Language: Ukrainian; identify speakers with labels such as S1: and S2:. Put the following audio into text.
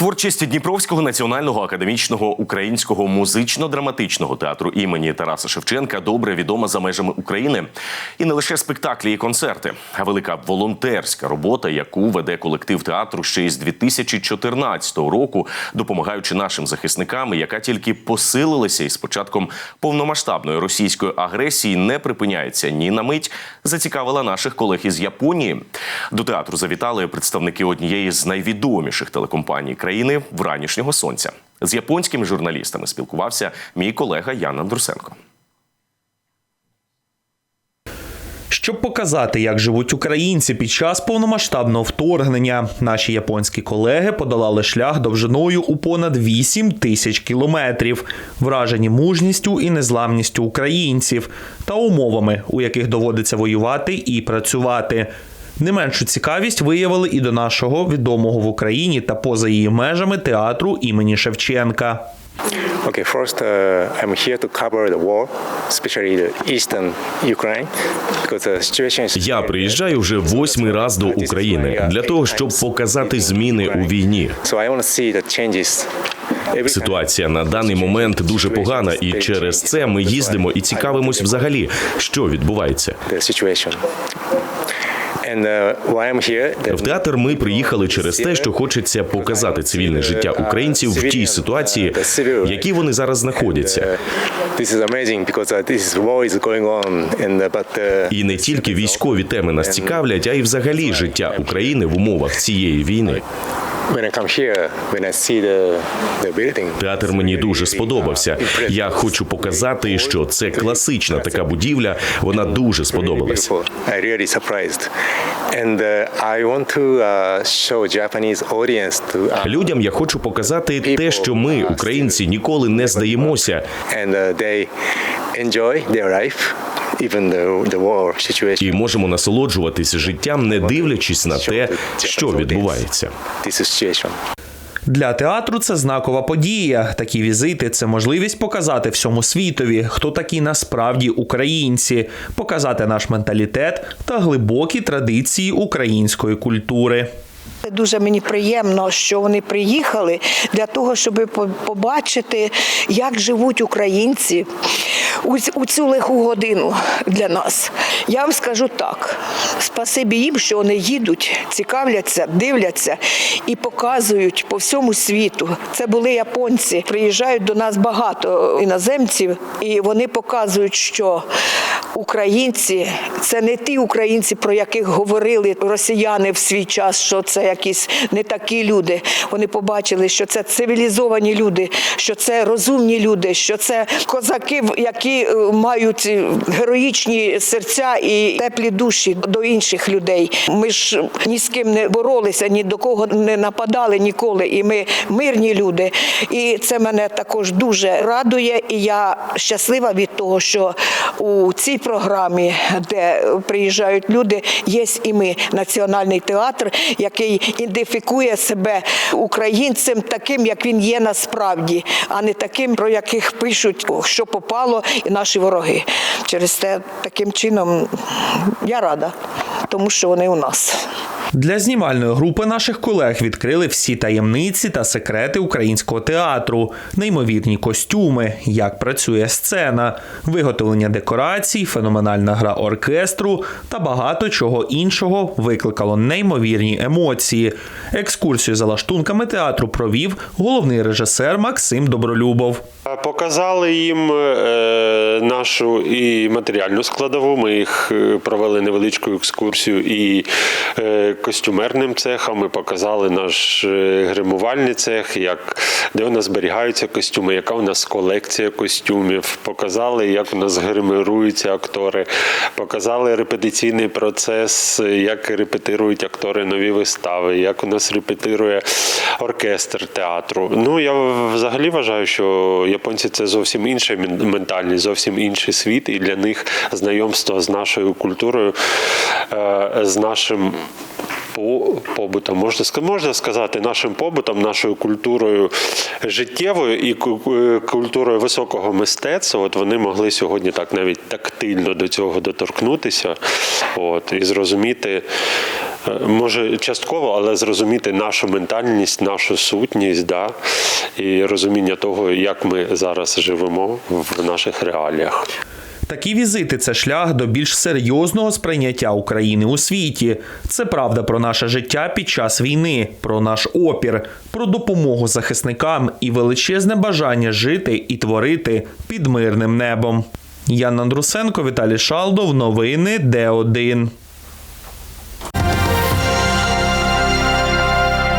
S1: Творчість Дніпровського національного академічного українського музично-драматичного театру імені Тараса Шевченка добре відома за межами України. І не лише спектаклі і концерти, а велика волонтерська робота, яку веде колектив театру ще із 2014 року, допомагаючи нашим захисникам, яка тільки посилилася із початком повномасштабної російської агресії, не припиняється ні на мить. Зацікавила наших колег із Японії. До театру завітали представники однієї з найвідоміших телекомпаній країни вранішнього сонця. З японськими журналістами спілкувався мій колега Ян Андрусенко.
S2: Щоб показати, як живуть українці під час повномасштабного вторгнення, наші японські колеги подолали шлях довжиною у понад 8 тисяч кілометрів, вражені мужністю і незламністю українців та умовами, у яких доводиться воювати і працювати. Не меншу цікавість виявили і до нашого відомого в Україні та поза її межами театру імені Шевченка.
S3: Okay, first, uh, I'm here to cover the war, especially the eastern Ukraine, because the situation is.
S1: Я приїжджаю вже восьмий раз до України для того, щоб показати зміни у війні.
S3: So I want to see the changes.
S1: Ситуація на даний момент дуже погана, і через це ми їздимо і цікавимось взагалі, що відбувається.
S3: the situation. Uh,
S1: В театр ми приїхали через те, що хочеться показати цивільне життя українців в тій ситуації, в якій вони зараз знаходяться.
S3: Uh, uh, uh, uh,
S1: І не тільки військові теми нас цікавлять, а й взагалі життя України в умовах цієї війни. Театр мені дуже сподобався. Я хочу показати, що це класична така будівля. Вона дуже сподобалась.
S3: Uh, uh, uh,
S1: Людям я хочу показати те, що ми, українці, ніколи не здаємося, і можемо насолоджуватися життям, не дивлячись на те, що відбувається.
S2: Для театру це знакова подія. Такі візити це можливість показати всьому світові, хто такі насправді українці, показати наш менталітет та глибокі традиції української культури.
S4: Дуже мені приємно, що вони приїхали для того, щоб побачити, як живуть українці у цю лиху годину для нас. Я вам скажу так: спасибі їм, що вони їдуть, цікавляться, дивляться і показують по всьому світу. Це були японці. Приїжджають до нас багато іноземців, і вони показують, що українці це не ті українці, про яких говорили росіяни в свій час, що це якісь не такі люди. Вони побачили, що це цивілізовані люди, що це розумні люди, що це козаки, які е, мають е, героїчні серця і теплі душі до інших людей. Ми ж ні з ким не боролися, ні до кого не нападали ніколи. І ми мирні люди. І це мене також дуже радує. І я щаслива від того, що у цій програмі, де приїжджають люди, є і ми національний театр, який ідентифікує себе українцем таким, як він є насправді, а не таким, про яких пишуть, що попало, і наші вороги. Через те таким чином я рада, тому що вони у нас.
S2: Для знімальної групи наших колег відкрили всі таємниці та секрети українського театру, неймовірні костюми, як працює сцена, виготовлення декорацій, феноменальна гра оркестру та багато чого іншого викликало неймовірні емоції. Екскурсію за лаштунками театру провів головний режисер Максим Добролюбов.
S5: Показали їм е, нашу і матеріальну складову. Ми їх е, провели невеличку екскурсію і е, костюмерним цехом. Ми показали наш гримувальний цех, як, де у нас зберігаються костюми, яка у нас колекція костюмів. Показали, як у нас гримируються актори. Показали репетиційний процес, як репетирують актори нові вистави, як у нас репетирує оркестр театру. Ну я взагалі вважаю, що японці це зовсім інша мен- ментальність, зовсім інший світ, і для них знайомство з нашою культурою, е, з нашим. по- Побутом можна можна сказати, нашим побутом, нашою культурою життєвою і культурою високого мистецтва. От вони могли сьогодні так навіть тактильно до цього доторкнутися, от і зрозуміти може частково, але зрозуміти нашу ментальність, нашу сутність, да, і розуміння того, як ми зараз живемо в наших реаліях.
S2: Такі візити це шлях до більш серйозного сприйняття України у світі. Це правда про наше життя під час війни, про наш опір, про допомогу захисникам і величезне бажання жити і творити під мирним небом. Ян Андрусенко, Віталій Шалдов. Новини Д1.